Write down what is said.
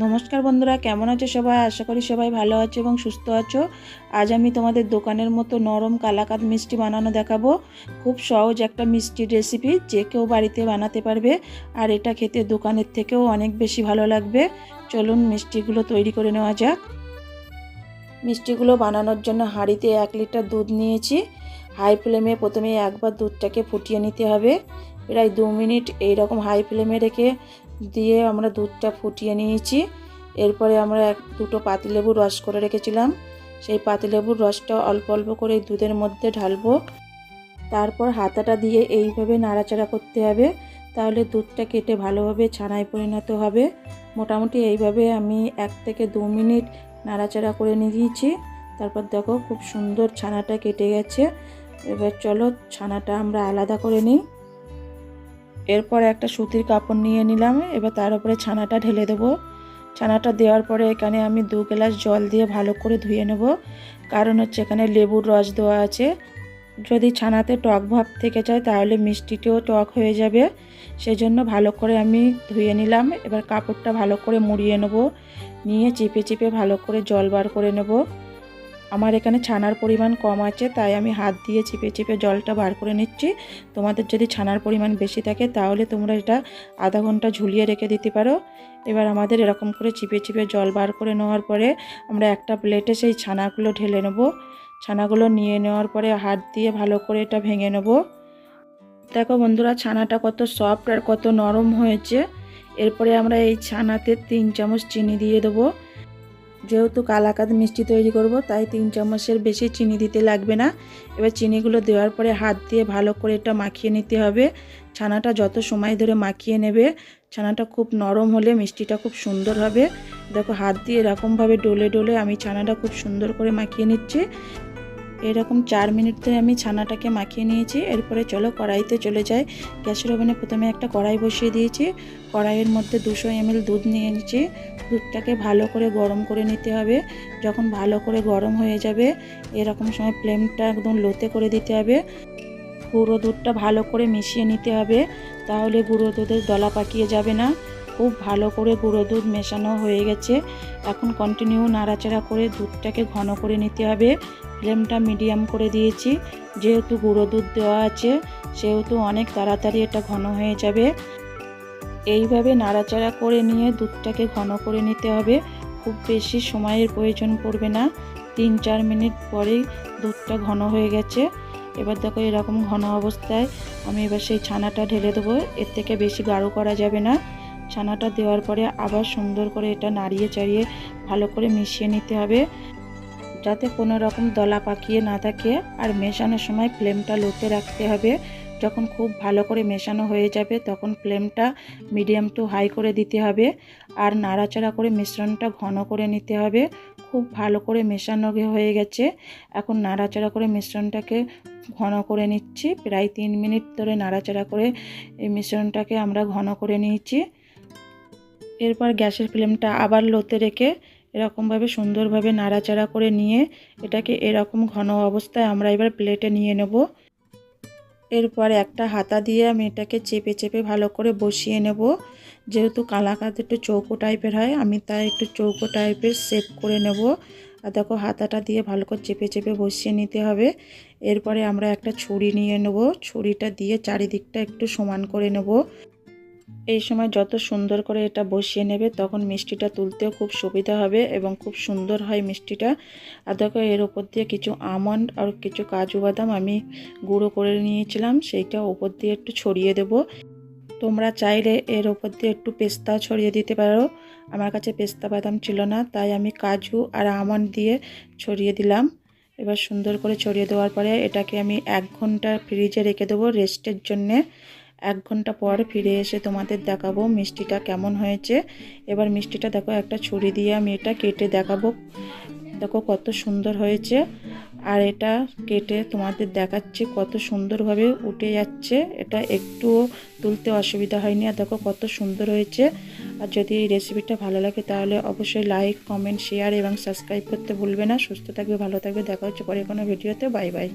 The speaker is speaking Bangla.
নমস্কার বন্ধুরা, কেমন আছো সবাই? আশা করি সবাই ভালো আছো এবং সুস্থ আছো। আজ আমি তোমাদের দোকানের মতো নরম কালাকাদ মিষ্টি বানানো দেখাবো। খুব সহজ একটা মিষ্টির রেসিপি যে কেউ বাড়িতে বানাতে পারবে, আর এটা খেতে দোকানের থেকেও অনেক বেশি ভালো লাগবে। চলুন মিষ্টিগুলো তৈরি করে নেওয়া যাক। মিষ্টিগুলো বানানোর জন্য হাঁড়িতে এক লিটার দুধ নিয়েছি। হাই ফ্লেমে প্রথমে একবার দুধটাকে ফুটিয়ে নিতে হবে। প্রায় দু মিনিট এইরকম হাই ফ্লেমে রেখে দিয়ে আমরা দুধটা ফুটিয়ে নিয়েছি। এরপরে আমরা এক, দুটো পাতিলেবুর রস করে রেখেছিলাম। সেই পাতিলেবুর রসটা অল্প অল্প করে দুধের মধ্যে ঢালবো। তারপর হাতাটা দিয়ে এইভাবে নাড়াচাড়া করতে হবে। তাহলে দুধটা কেটে ভালোভাবে ছানায় পরিণত হবে। মোটামুটি এইভাবে আমি এক থেকে দু মিনিট নাড়াচাড়া করে নিয়েছি। তারপর দেখো খুব সুন্দর ছানাটা কেটে গেছে। এবার চলো ছানাটা আমরা আলাদা করে নিই। এরপর একটা সুতির কাপড় নিয়ে নিলাম, এবার তার উপরে ছানাটা ঢেলে দেবো। ছানাটা দেওয়ার পরে এখানে আমি দু গ্লাস জল দিয়ে ভালো করে ধুয়ে নেব, কারণ হচ্ছে এখানে লেবুর রস দেওয়া আছে। যদি ছানাতে টক ভাব থেকে যায়, তাহলে মিষ্টিটিও টক হয়ে যাবে। সেজন্য ভালো করে আমি ধুয়ে নিলাম, এবার কাপড়টা ভালো করে মুড়িয়ে নেব, নিয়ে চিপে চিপে ভালো করে জল বার করে নেব। আমার এখানে ছানার পরিমাণ কম আছে, তাই আমি হাত দিয়ে চিপে চিপে জলটা বার করে নিচ্ছি। তোমাদের যদি ছানার পরিমাণ বেশি থাকে, তাহলে তোমরা এটা আধা ঘণ্টা ঝুলিয়ে রেখে দিতে পারো। এবার আমাদের এরকম করে চিপে চিপে জল বার করে নেওয়ার পরে আমরা একটা প্লেটে সেই ছানাগুলো ঢেলে নেব। ছানাগুলো নিয়ে নেওয়ার পরে হাত দিয়ে ভালো করে এটা ভেঙে নেব। দেখো বন্ধুরা, ছানাটা কত সফট আর কত নরম হয়েছে। এরপরে আমরা এই ছানাতে তিন চামচ চিনি দিয়ে দেবো। যেহেতু কালাকাদ মিষ্টি তৈরি করব, তাই তিন চামচের বেশি চিনি দিতে লাগবে না। এবার চিনিগুলো দেওয়ার পরে হাত দিয়ে ভালো করে এটা মাখিয়ে নিতে হবে। ছানাটা যত সময় ধরে মাখিয়ে নেবে, ছানাটা খুব নরম হলে মিষ্টিটা খুব সুন্দর হবে। দেখো হাত দিয়ে এরকমভাবে ডলে ডলে আমি ছানাটা খুব সুন্দর করে মাখিয়ে নিচ্ছি। এরকম চার মিনিট ধরে আমি ছানাটাকে মাখিয়ে নিয়েছি। এরপরে চলো কড়াইতে চলে যাই। গ্যাসের ওভেনে প্রথমে একটা কড়াই বসিয়ে দিয়েছি। কড়াইয়ের মধ্যে দুশো এমএল দুধ নিয়ে নিয়েছি। দুধটাকে ভালো করে গরম করে নিতে হবে। যখন ভালো করে গরম হয়ে যাবে, এরকম সময় ফ্লেমটা একদম লোতে করে দিতে হবে। গুঁড়ো দুধটা ভালো করে মিশিয়ে নিতে হবে। তাহলে গুঁড়ো দুধের দলা পাকিয়ে যাবে না। খুব ভালো করে গুঁড়ো দুধ মেশানো হয়ে গেছে। এখন কন্টিনিউ নাড়াচাড়া করে দুধটাকে ঘন করে নিতে হবে। ফ্লেমটা মিডিয়াম করে দিয়েছি। যেহেতু গুঁড়ো দুধ দেওয়া আছে, সেহেতু অনেক তাড়াতাড়ি এটা ঘন হয়ে যাবে। এইভাবে নাড়াচাড়া করে নিয়ে দুধটাকে ঘন করে নিতে হবে। খুব বেশি সময়ের প্রয়োজন পড়বে না। তিন চার মিনিট পরেই দুধটা ঘন হয়ে গেছে। এবার দেখো এরকম ঘন অবস্থায় আমি এবার সেই ছানাটা ঢেলে দেবো। এর থেকে বেশি গাঢ় করা যাবে না। ছানাটা দেওয়ার পরে আবার সুন্দর করে এটা নাড়িয়ে চাড়িয়ে ভালো করে মিশিয়ে নিতে হবে। যাতে কোনো রকম দলা পাকিয়ে না থাকে আর মেশানোর সময় ফ্লেমটা লোতে রাখতে হবে। যখন খুব ভালো করে মেশানো হয়ে যাবে তখন ফ্লেমটা মিডিয়াম টু হাই করে দিতে হবে। আর নাড়াচাড়া করে মিশ্রণটা ঘন করে নিতে হবে। খুব ভালো করে মেশানো হয়ে গেছে। এখন নাড়াচাড়া করে মিশ্রণটাকে ঘন করে নিচ্ছি। প্রায় তিন মিনিট ধরে নাড়াচাড়া করে এই মিশ্রণটাকে আমরা ঘন করে নিয়েছি। এরপর গ্যাসের ফ্লেমটা আবার লোতে রেখে এরকমভাবে সুন্দরভাবে নাড়াচাড়া করে নিয়ে এটাকে এরকম ঘন অবস্থায় আমরা এবার প্লেটে নিয়ে নেব। এরপর একটা হাতা দিয়ে আমি এটাকে চেপে চেপে ভালো করে বসিয়ে নেব। যেহেতু কালাকাত একটু চৌকো টাইপের হয়, আমি তাই একটু চৌকো টাইপের সেপ করে নেব। আর দেখো হাতাটা দিয়ে ভালো করে চেপে চেপে বসিয়ে নিতে হবে। এরপরে আমরা একটা ছুরি নিয়ে নেব। ছুরিটা দিয়ে চারিদিকটা একটু সমান করে নেব। এই সময় যত সুন্দর করে এটা বসিয়ে নেবে, তখন মিষ্টিটা তুলতেও খুব সুবিধা হবে এবং খুব সুন্দর হয় মিষ্টিটা। আর দেখো, এর ওপর দিয়ে কিছু আমন্ড আর কিছু কাজু বাদাম আমি গুঁড়ো করে নিয়েছিলাম, সেইটা ওপর দিয়ে একটু ছড়িয়ে দেব। তোমরা চাইলে এর ওপর দিয়ে একটু পেস্তাও ছড়িয়ে দিতে পারো। আমার কাছে পেস্তা বাদাম ছিল না, তাই আমি কাজু আর আমন্ড দিয়ে ছড়িয়ে দিলাম। এবার সুন্দর করে ছড়িয়ে দেওয়ার পরে এটাকে আমি এক ঘণ্টা ফ্রিজে রেখে দেবো রেস্টের জন্যে। এক ঘণ্টা পর ফিরে এসে তোমাদের দেখাবো মিষ্টিটা কেমন হয়েছে। এবার মিষ্টিটা দেখো, একটা ছুরি দিয়ে আমি এটা কেটে দেখাবো। দেখো কত সুন্দর হয়েছে। আর এটা কেটে তোমাদের দেখাচ্ছি কত সুন্দরভাবে উঠে যাচ্ছে। এটা একটুও তুলতে অসুবিধা হয়নি। আর দেখো কত সুন্দর হয়েছে। আর যদি এই রেসিপিটা ভালো লাগে তাহলে অবশ্যই লাইক কমেন্ট শেয়ার এবং সাবস্ক্রাইব করতে ভুলবে না। সুস্থ থাকবে, ভালো থাকবে। দেখা হচ্ছে পরে কোনো ভিডিওতে বাই বাই